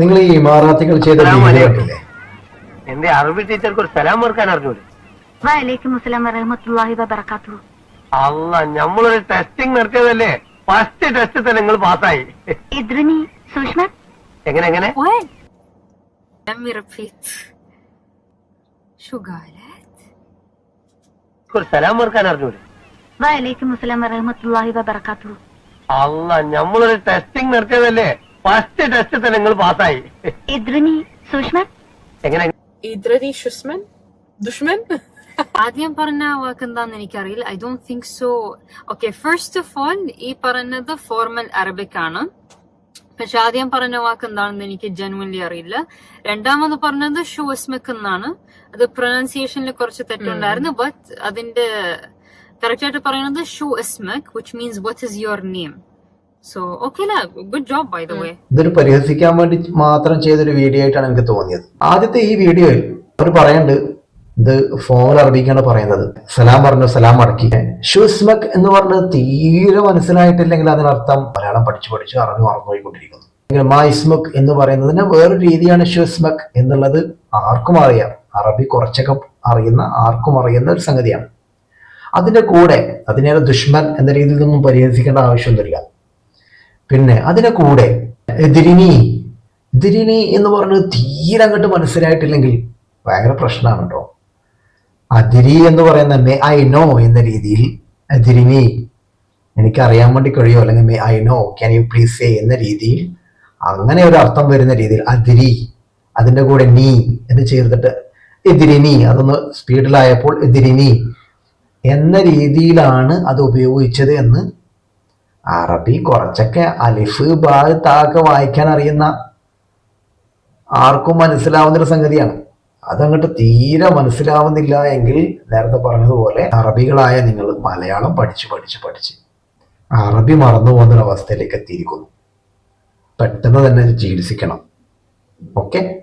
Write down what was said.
നിങ്ങൾ ഈ ഇമാറാത്തുകൾ ചെയ്ത എന്റെ അറബി ടീച്ചർക്ക് ഒരു സലാം ഓർക്കാൻ അറിഞ്ഞൂടെ അല്ല നമ്മളൊരു ടെസ്റ്റിംഗ് നടത്തിയതല്ലേ? ഫസ്റ്റ് ടെസ്റ്റ് തന്നെ നിങ്ങൾ പാസ്സായി എങ്ങനെ എങ്ങനെ? ഒരു സലാം ഓർക്കാൻ അറിഞ്ഞൂടെ അല്ല നമ്മളൊരു ടെസ്റ്റിംഗ് നടത്തിയതല്ലേ? ഫസ്റ്റ് ടെസ്റ്റ് തന്നെ നിങ്ങൾ പാസ്സായി. ഇദ്രിനി സുഷ്മൻ? എങ്ങനെ? ഇദ്രനി ദുഷ്മൻ? ആദ്യം പറഞ്ഞ വാക്ക് എന്താന്ന് എനിക്കറിയില്ല. I don't think so okay first of all ഈ പറഞ്ഞത് ഫോർമൽ അറബിക് ആണ്. പക്ഷെ ആദ്യം പറഞ്ഞ വാക്ക് എന്താണെന്ന് എനിക്ക് ജനുവൻലി അറിയില്ല. രണ്ടാമത് പറഞ്ഞത് ഷൂ എസ്മെക് എന്നാണ്. അത് പ്രൊനൗൺസിയേഷനിൽ കുറച്ച് തെറ്റുണ്ടായിരുന്നു ബട്ട് അതിന്റെ കറക്റ്റ് ആയിട്ട് പറയുന്നത് ഷു എസ്മെക് which means what is your name so okay good job by the way ഇതൊരു പരിഹസിക്കാൻ വേണ്ടി മാത്രം ചെയ്തൊരു വീഡിയോ ആയിട്ടാണ് എനിക്ക് തോന്നിയത്. ആദ്യത്തെ ഈ വീഡിയോയിൽ അവർ പറയുന്നുണ്ട് ഇത് ഫോൺ അറബിക്കാണ് പറയുന്നത്. സലാം പറഞ്ഞു സലാം മടക്കി ഷുസ്മക് എന്ന് പറഞ്ഞത് തീരെ മനസ്സിലായിട്ടില്ലെങ്കിൽ അതിനർത്ഥം മലയാളം പഠിച്ചു പഠിച്ചു അറിഞ്ഞു മറന്നുപോയിക്കൊണ്ടിരിക്കുന്നു. പോയിക്കൊണ്ടിരിക്കുന്നു മാ ഇസ്മുക് എന്ന് പറയുന്നതിന് വേറൊരു രീതിയാണ് ഷുസ്മക് എന്നുള്ളത് ആർക്കും അറിയാം. അറബി കുറച്ചൊക്കെ അറിയുന്ന ആർക്കും അറിയുന്ന ഒരു സംഗതിയാണ്. അതിന്റെ കൂടെ അതിനെ ദുഷ്മൻ എന്ന രീതിയിൽ നിന്നും പരിഹസിക്കേണ്ട ആവശ്യമൊന്നുമില്ല. പിന്നെ അതിന്റെ കൂടെ എതിരിനി എതിരിനി എന്ന് പറഞ്ഞത് തീരെ അങ്ങോട്ട് മനസ്സിലായിട്ടില്ലെങ്കിൽ ഭയങ്കര പ്രശ്നമാണ് കേട്ടോ അതിരി എന്ന് പറയുന്ന മേ ഐ നോ എന്ന രീതിയിൽ അതിരിനി എനിക്ക് അറിയാൻ വേണ്ടി കഴിയോ? അല്ലെങ്കിൽ may I know can you please say എന്ന രീതിയിൽ അങ്ങനെ ഒരു അർത്ഥം വരുന്ന രീതിയിൽ അതിരി അതിന്റെ കൂടെ നീ എന്ന് ചേർത്തിട്ട് എതിരിനി അതൊന്ന് സ്പീഡിലായപ്പോൾ എതിരിനി എന്ന രീതിയിലാണ് അത് ഉപയോഗിച്ചത് എന്ന് അറബി കുറച്ചൊക്കെ അലിഫ് ബാ താക്ക് വായിക്കാൻ അറിയുന്ന ആർക്കും മനസ്സിലാവുന്ന ഒരു സംഗതിയാണ്. അതങ്ങോട്ട് തീരെ മനസ്സിലാവുന്നില്ല എങ്കിൽ നേരത്തെ പറഞ്ഞതുപോലെ അറബികളായ നിങ്ങൾ മലയാളം പഠിച്ച് പഠിച്ച് പഠിച്ച് അറബി മറന്നു പോകുന്നൊരവസ്ഥയിലേക്ക് എത്തിയിരിക്കുന്നു. പെട്ടെന്ന് തന്നെ ചികിത്സിക്കണം. ഓക്കെ?